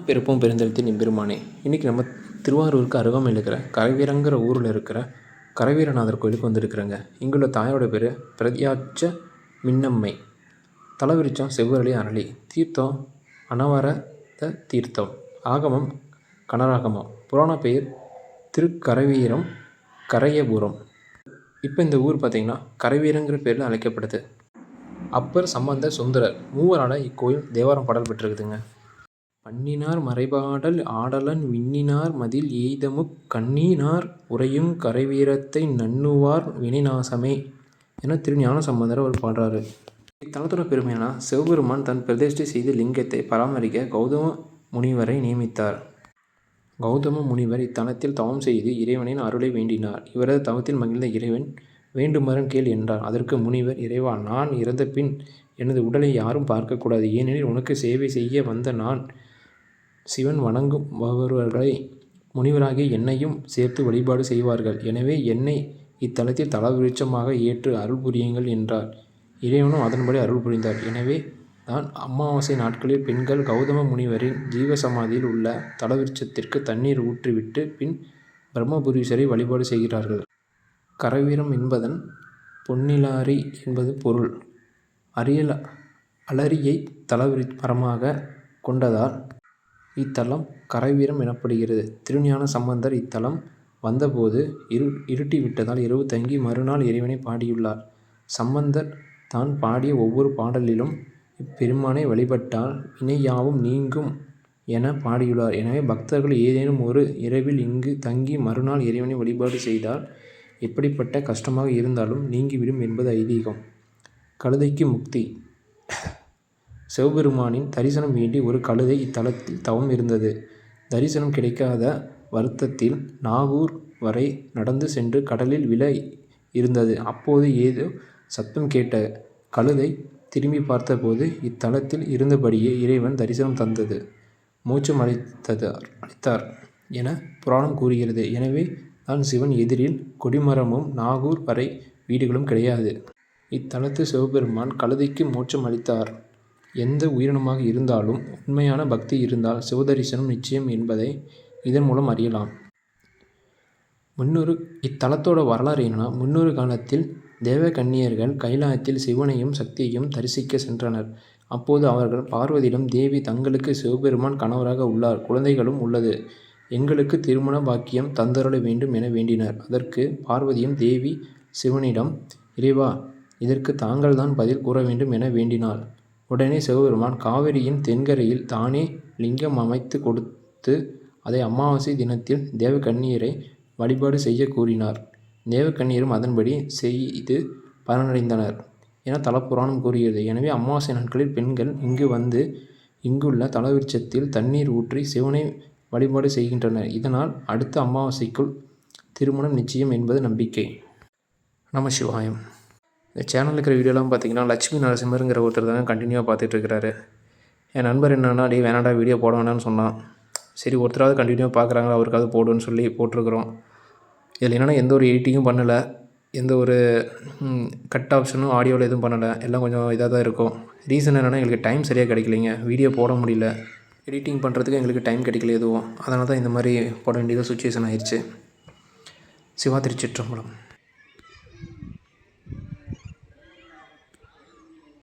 பிறப்பும் பெருந்தெழுத்தின் எம்பெருமானே இன்றைக்கி நம்ம திருவாரூருக்கு அருகாமையில் இருக்கிற கரைவீரங்கிற ஊரில் இருக்கிற கரைவீரநாதர் கோயிலுக்கு வந்திருக்கிறேங்க. இங்குள்ள தாயோட பேர் பிரத்யாட்ச மின்னம்மை. தலைவிரிச்சம் செவ்வரளி அரளி தீர்த்தம் அனவரத தீர்த்தம் ஆகமம் கனராகமம். புராண பெயர் திருக்கரவீரம் கரையபுரம். இப்போ இந்த ஊர் பார்த்திங்கன்னா கரைவீரங்கிற பேரில் அழைக்கப்படுது. அப்பர் சம்பந்த சுந்தரர் மூவரால் இக்கோயில் தேவாரம் பாடல் பெற்றிருக்குதுங்க. பண்ணினார் மறைபாடல் ஆடலன் விண்ணினார் மதில் எய்தமுக் கண்ணினார் உறையுங் கரைவீரத்தை நண்ணுவார் வினைநாசமே என திரு ஞானசம்பந்தர் அவர் பாடுறாரு. இத்தலத்தோட பெருமையான சிவபெருமான் தன் பிரதிஷ்டை செய்த லிங்கத்தை பராமரிக்க கௌதம முனிவரை நியமித்தார். கௌதம முனிவர் இத்தலத்தில் தவம் செய்து இறைவனின் அருளை வேண்டினார். இவரது தவத்தில் மகிழ்ந்த இறைவன் வேண்டுமரம் கேள் என்றார். அதற்கு முனிவர் இறைவா நான் இறந்த பின் எனது உடலை யாரும் பார்க்கக்கூடாது. ஏனெனில் உனக்கு சேவை செய்ய வந்த நான் சிவன் வணங்குபவர்களை முனிவராகிய என்னையும் சேர்த்து வழிபாடு செய்வார்கள். எனவே என்னை இத்தலத்தில் தலவிருட்சமாக ஏற்று அருள் புரியுங்கள் என்றார். இறைவனும் அதன்படி அருள் புரிந்தார். எனவே தான் அமாவாசை நாட்களில் பெண்கள் கௌதம முனிவரின் ஜீவசமாதியில் உள்ள தலவிருட்சத்திற்கு தண்ணீர் ஊற்றிவிட்டு பின் பிரம்மபுரீஸ்வரை வழிபாடு செய்கிறார்கள். கரவீரம் என்பதன் பொன்னிலாரி என்பது பொருள். அரியல் அலரியை தலவிரி மரமாக கொண்டதால் இத்தலம் கரைவீரம் எனப்படுகிறது. திருஞான சம்பந்தர் இத்தலம் வந்தபோது இரு இருட்டிவிட்டதால் இரவு தங்கி மறுநாள் இறைவனை பாடியுள்ளார். சம்பந்தர் தான் பாடிய ஒவ்வொரு பாடலிலும் இப்பெருமானை வழிபட்டால் வினையாவும் நீங்கும் என பாடியுள்ளார். எனவே பக்தர்கள் ஏதேனும் ஒரு இரவில் இங்கு தங்கி மறுநாள் இறைவனை வழிபாடு செய்தால் எப்படிப்பட்ட கஷ்டமாக இருந்தாலும் நீங்கிவிடும் என்பது ஐதீகம். கழுதைக்கு முக்தி. சிவபெருமானின் தரிசனம் வேண்டி ஒரு கழுதை இத்தலத்தில் தவம் இருந்தது. தரிசனம் கிடைக்காத வருத்தத்தில் நாகூர் வரை நடந்து சென்று கடலில் விழ இருந்தது. அப்போது ஏதோ சத்தம் கேட்ட கழுதை திரும்பி பார்த்தபோது இத்தலத்தில் இருந்தபடியே இறைவன் தரிசனம் தந்தது. மூச்சம் அளித்தது அளித்தார் என புராணம் கூறுகிறது. எனவே தான் சிவன் எதிரில் கொடிமரமும் நாகூர் வரை வீடுகளும் கிடையாது. இத்தலத்து சிவபெருமான் கழுதைக்கு மோட்சம் அளித்தார். எந்த உயிரினமாக இருந்தாலும் உண்மையான பக்தி இருந்தால் சிவதரிசனம் நிச்சயம் என்பதை இதன் மூலம் அறியலாம். முன்னொரு இத்தலத்தோட வரலாறு என்னென்னா முன்னொரு காலத்தில் தேவகன்னியர்கள் கைலாயத்தில் சிவனையும் சக்தியையும் தரிசிக்க சென்றனர். அப்போது அவர்கள் பார்வதியிடம் தேவி தங்களுக்கு சிவபெருமான் கணவராக உள்ளார் குழந்தைகளும் உள்ளது. எங்களுக்கு திருமண பாக்கியம் தந்தருள வேண்டும் என வேண்டினர். அதற்கு பார்வதியும் தேவி சிவனிடம் இறைவா இதற்கு தாங்கள்தான் பதில் கூற வேண்டும் என வேண்டினாள். உடனே சிவபெருமான் காவிரியின் தென்கரையில் தானே லிங்கம் அமைத்து கொடுத்து அதை அமாவாசை தினத்தில் தேவக்கண்ணீரை வழிபாடு செய்ய கூறினார். தேவக்கண்ணீரும் அதன்படி செய்து பலனடைந்தனர் என தலப்புராணம் கூறுகிறது. எனவே அமாவாசை நாட்களில் பெண்கள் இங்கு வந்து இங்குள்ள தலவிருட்சத்தில் தண்ணீர் ஊற்றி சிவனை வழிபாடு செய்கின்றனர். இதனால் அடுத்த அமாவாசைக்குள் திருமணம் நிச்சயம் என்பது நம்பிக்கை. நம சிவாயம். இந்த சேனலில் இருக்கிற வீடியோலாம் பார்த்தீங்கன்னா லட்சுமி நரசிம்மருங்கிற ஒருத்தர் தான் கண்டினியூவாக பார்த்துட்ருக்கிறாரு என் நண்பர் என்னென்னா டே வேணாடா வீடியோ போட வேணாம்னு சொன்னான். சரி ஒருத்தராவது கண்டினியூவாக பார்க்குறாங்க அவருக்காவது போடுன்னு சொல்லி போட்டிருக்கிறோம். இதில் என்னென்னா எந்த ஒரு எடிட்டிங்கும் பண்ணலை. எந்த ஒரு கட் ஆப்ஷனும் ஆடியோவில் எதுவும் பண்ணலை. எல்லாம் கொஞ்சம் இதாக தான் இருக்கும். ரீசன் என்னென்னா எங்களுக்கு டைம் சரியாக கிடைக்கலைங்க. வீடியோ போட முடியல. எடிட்டிங் பண்ணுறதுக்கு எங்களுக்கு டைம் கிடைக்கல எதுவும். அதனால தான் இந்த மாதிரி போட வேண்டியதாக சுச்சுவேஷன் ஆயிடுச்சு சிவா திருச்சிற்றம்பலம்.